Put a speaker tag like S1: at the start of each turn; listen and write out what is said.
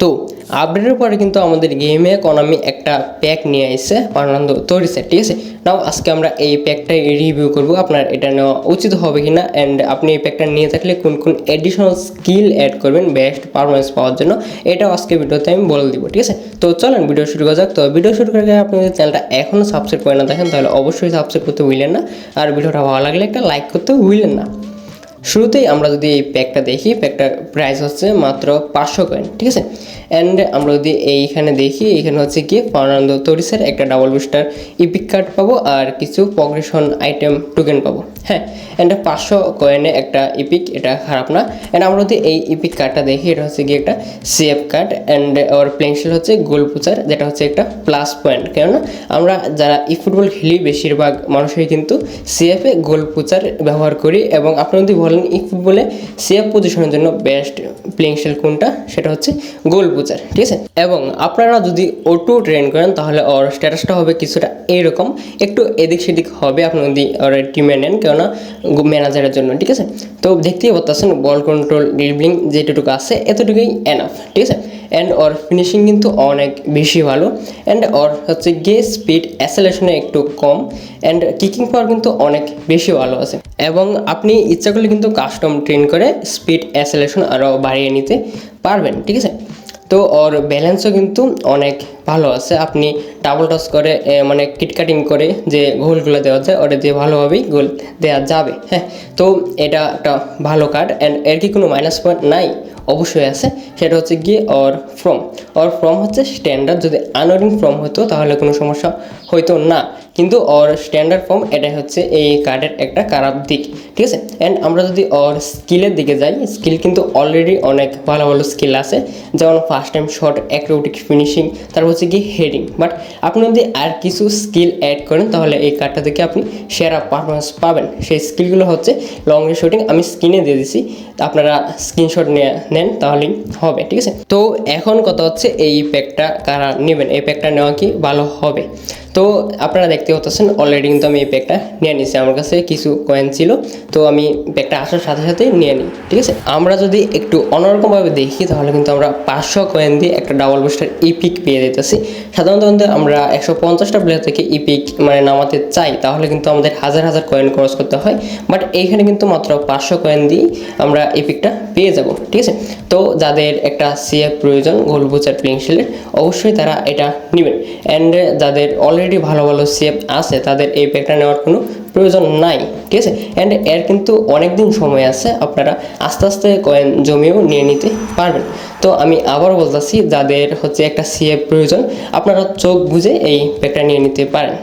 S1: তো আপডেটের পরে কিন্তু আমাদের গেমে কনামি একটা প্যাক নিয়ে এসেছে পারনান্দ তৈরিছে ঠিক আছে? নাও আজকে আমরা এই প্যাকটাই রিভিউ করব, আপনার এটা নেওয়া উচিত হবে কিনা অ্যান্ড আপনি এই প্যাকটা নিয়ে থাকলে কোন কোন অ্যাডিশনাল স্কিল অ্যাড করবেন বেস্ট পারফরমেন্স পাওয়ার জন্য, এটাও আজকে ভিডিওতে আমি বলে দিব, ঠিক আছে? তো চলেন ভিডিও শুরু করা যাক। তো ভিডিও শুরু করার আগে আপনি যদি চ্যানেলটা এখনও সাবস্ক্রাইব করে না দেখেন, তাহলে অবশ্যই সাবস্ক্রাইব করতে ভুলেন না, আর ভিডিওটা ভালো লাগলে একটা লাইক করতে ভুলেন না। শুরুতেই আমরা যদি এই প্যাকটা দেখি প্যাকটার প্রাইস হচ্ছে মাত্র পাঁচশো কয়েন ঠিক আছে? অ্যান্ড আমরা যদি এইখানে দেখি, এখানে হচ্ছে কি ফার্নান্দো তরিসের একটা ডাবল বুস্টার ইপিক কার্ড পাবো আর কিছু প্রগ্রেশন আইটেম টোকেন পাবো হ্যাঁ? অ্যান্ড পাঁচশো কয়েনে একটা ইপিক এটা খারাপ না। অ্যান্ড আমরা যদি এই ইপিক কার্ডটা দেখি, এটা হচ্ছে কি একটা সিএফ কার্ড অ্যান্ড ওর প্লেনশিল হচ্ছে গোল পুচার যেটা হচ্ছে একটা প্লাস পয়েন্ট কেননা আমরা যারা ই ফুটবল খেলি বেশিরভাগ মানুষই কিন্তু সিএফে গোল পুচার ব্যবহার করি এবং আপনি যদি বলেন ই ফুটবলে সিএফ পজিশনের জন্য বেস্ট প্লেইং শেল কোনটা? সেটা হচ্ছে গোল পুচার ঠিক আছে? এবং আপনারা যদি ওটু ট্রেন করেন, তাহলে ওর স্ট্যাটাসটা হবে কিছুটা এইরকম একটু এদিক সেদিক হবে আপনি যদি ওর টিমে নেন, কেননা ম্যানেজারের জন্য, ঠিক আছে? তো দেখতেই পাচ্ছেন বল কন্ট্রোল ড্রিবলিং যেটুকু আছে, এতটুকুই এনাফ ঠিক আছে? অ্যান্ড ওর ফিনিশিং কিন্তু অনেক বেশি ভালো। অ্যান্ড ওর হচ্ছে গে স্পিড অ্যাসেলেশনে একটু কম। অ্যান্ড কিকিং পাওয়ার কিন্তু অনেক বেশি ভালো আছে। এবং আপনি ইচ্ছা করলে কিন্তু কাস্টম ট্রেন করে স্পিড অ্যাসেলেশন আরও বাড়িয়ে নিতে পারবেন, ঠিক আছে? তো ওর ব্যালেন্সও কিন্তু অনেক ভালো আছে। আপনি ডাবল টস করে মানে কিটকাটিং করে যে গোলগুলো দেওয়া যায়, ওটা দিয়ে ভালোভাবেই গোল দেওয়া যাবে হ্যাঁ? তো এটা একটা ভালো কার্ড অ্যান্ড এর কি কোনো মাইনাস পয়েন্ট নাই? অবশ্যই আছে। সেটা হচ্ছে গিয়ে অর ফ্রম অর ফ্রম হচ্ছে স্ট্যান্ডার্ড যদি আনওয়ারিং ফর্ম হতো, তাহলে কোনো সমস্যা হইতো না। কিন্তু অর স্ট্যান্ডার্ড ফর্ম এটাই হচ্ছে এই কার্ডের একটা খারাপ দিক, ঠিক আছে? অ্যান্ড আমরা যদি অর স্কিলের দিকে যাই স্কিল কিন্তু অলরেডি অনেক ভালো ভালো স্কিল আছে, যেমন first time shot acrobatic finishing তারপর হচ্ছে কি হেডিং বাট আপনি যদি আর কিছু স্কিল অ্যাড করেন, তাহলে এই কার্ডটা থেকে আপনি সেরা পারফরমেন্স পাবেন। সেই স্কিলগুলো হচ্ছে লং রেঞ্জ শুটিং আমি স্ক্রিনে দিয়ে দিছি আপনারা স্ক্রিনশট নিয়ে নেন, তাহলেই হবে, ঠিক আছে? তো এখন কথা হচ্ছে এই প্যাকটা কারা নেবেন? এই প্যাকটা নেওয়া কি ভালো হবে? তো আপনারা দেখতে পাচ্ছেন অলরেডি কিন্তু আমি এই প্যাকটা নিয়ে নিয়েছি। আমার কাছে কিছু কয়েন ছিল, তো আমি প্যাকটা আসার সাথে সাথে নিয়ে নিই, ঠিক আছে? আমরা যদি একটু অন্যরকমভাবে দেখি, তাহলে কিন্তু আমরা পাঁচশো কয়েন দিয়ে একটা ডাবল বুস্টার ইপিক পেয়ে যেতেছি। সাধারণত কিন্তু আমরা একশো পঞ্চাশটা প্লেয়ার থেকে ইপিক মানে নামাতে চাই, তাহলে কিন্তু আমাদের হাজার হাজার কয়েন খরচ করতে হয়। বাট এইখানে কিন্তু মাত্র পাঁচশো কয়েন দিয়ে আমরা ইপিকটা পেয়ে যাব, ঠিক আছে? তো যাদের একটা সিএফ প্রয়োজন, গোল বুচার প্লেইং শিলের অবশ্যই তারা এটা নেবেন। অ্যান্ড যাদের অলরেডি ভালো ভালো শেপ আছে, তাদের এই ব্যাগটা নেওয়ার কোনো প্রয়োজন নাই, ঠিক আছে? অ্যান্ড এর কিন্তু অনেক দিন সময় আছে, আপনারা আস্তে আস্তে কয়েন জমিয়েও নিয়ে নিতে পারবেন। তো আমি আবার বলতেছি, যাদের হচ্ছে একটা সিএফ প্রয়োজন, আপনারা চোখ বুঝে এই ব্যাগটা নিয়ে নিতে পারেন।